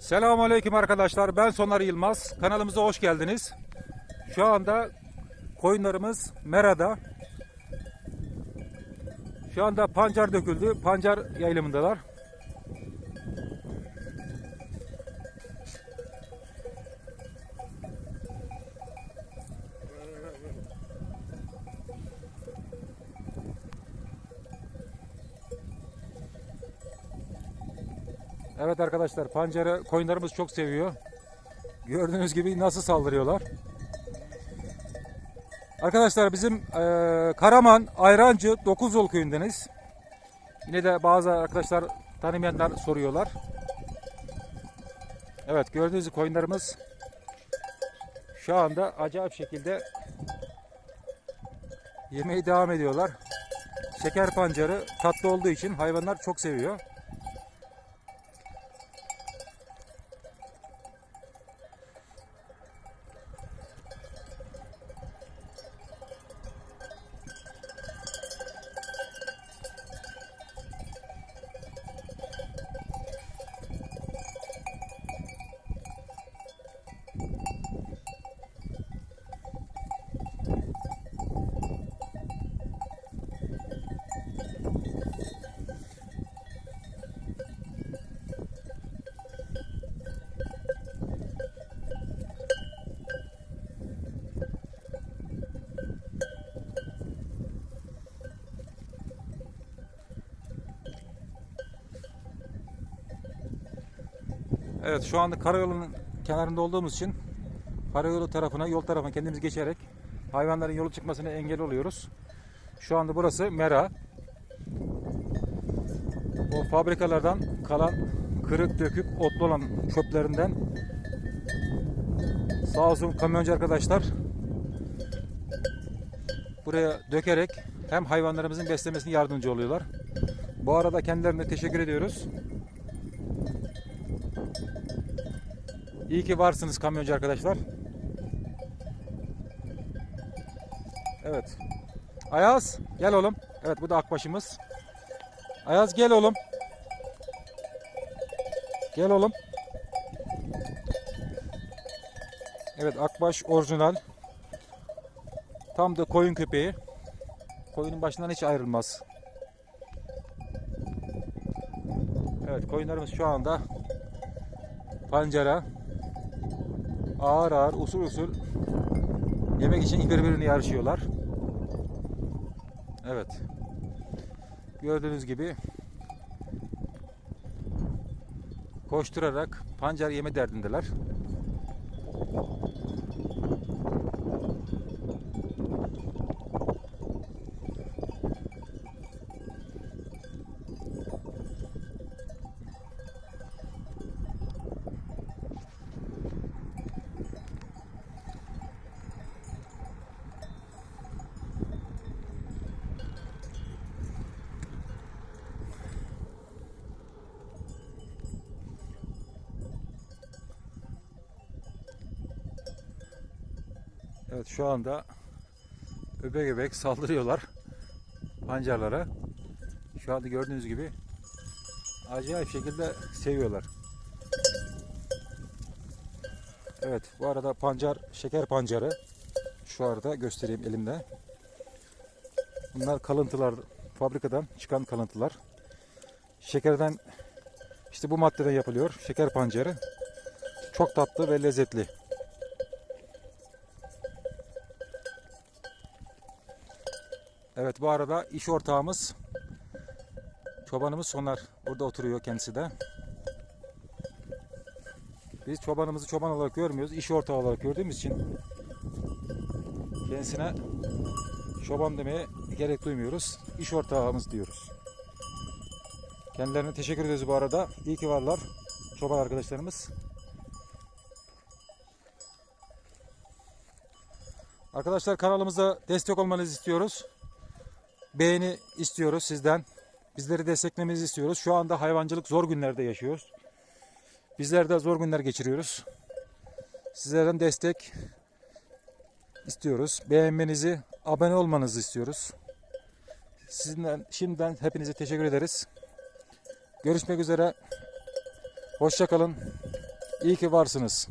Selamünaleyküm arkadaşlar. Ben Soner Yılmaz. Kanalımıza hoş geldiniz. Şu anda koyunlarımız Mera'da. Şu anda pancar döküldü. Pancar yayılımındalar. Evet arkadaşlar pancarı koyunlarımız çok seviyor. Gördüğünüz gibi nasıl saldırıyorlar. Arkadaşlar bizim eee, Karaman Ayrancı 9 yol köyündeniz. Yine de bazı arkadaşlar tanımayanlar soruyorlar. Evet gördüğünüz gibi koyunlarımız şu anda acayip şekilde yemeye devam ediyorlar. Şeker pancarı tatlı olduğu için hayvanlar çok seviyor. Evet şu anda karayolunun kenarında olduğumuz için karayolu tarafına, yol tarafına kendimiz geçerek hayvanların yolu çıkmasına engel oluyoruz. Şu anda burası Mera. O fabrikalardan kalan kırık dökük otlu olan çöplerinden sağ olsun kamyoncu arkadaşlar buraya dökerek hem hayvanlarımızın beslemesine yardımcı oluyorlar. Bu arada kendilerine teşekkür ediyoruz. İyi ki varsınız kamyoncu arkadaşlar. Evet. Ayaz gel oğlum. Evet bu da akbaşımız. Ayaz gel oğlum. Gel oğlum. Evet akbaş orijinal. Tam da koyun köpeği. Koyunun başından hiç ayrılmaz. Evet koyunlarımız şu anda pancara ağır ağır usul usul yemek için birbirini yarışıyorlar. Evet. Gördüğünüz gibi koşturarak pancar yeme derdindeler. Evet şu anda öbek öbek saldırıyorlar pancarlara. Şu anda gördüğünüz gibi acayip şekilde seviyorlar. Evet bu arada pancar şeker pancarı şu arada göstereyim elimde. Bunlar kalıntılar fabrikadan çıkan kalıntılar. Şekerden işte bu maddeden yapılıyor şeker pancarı. Çok tatlı ve lezzetli. Evet bu arada iş ortağımız çobanımız Soner burada oturuyor kendisi de. Biz çobanımızı çoban olarak görmüyoruz, iş ortağı olarak gördüğümüz için kendisine çoban demeye gerek duymuyoruz. İş ortağımız diyoruz. Kendilerine teşekkür ediyoruz bu arada. İyi ki varlar çoban arkadaşlarımız. Arkadaşlar kanalımıza destek olmanızı istiyoruz beğeni istiyoruz sizden. Bizleri desteklemenizi istiyoruz. Şu anda hayvancılık zor günlerde yaşıyoruz. Bizler de zor günler geçiriyoruz. Sizlerden destek istiyoruz. Beğenmenizi, abone olmanızı istiyoruz. Sizden şimdiden hepinize teşekkür ederiz. Görüşmek üzere. Hoşça kalın. İyi ki varsınız.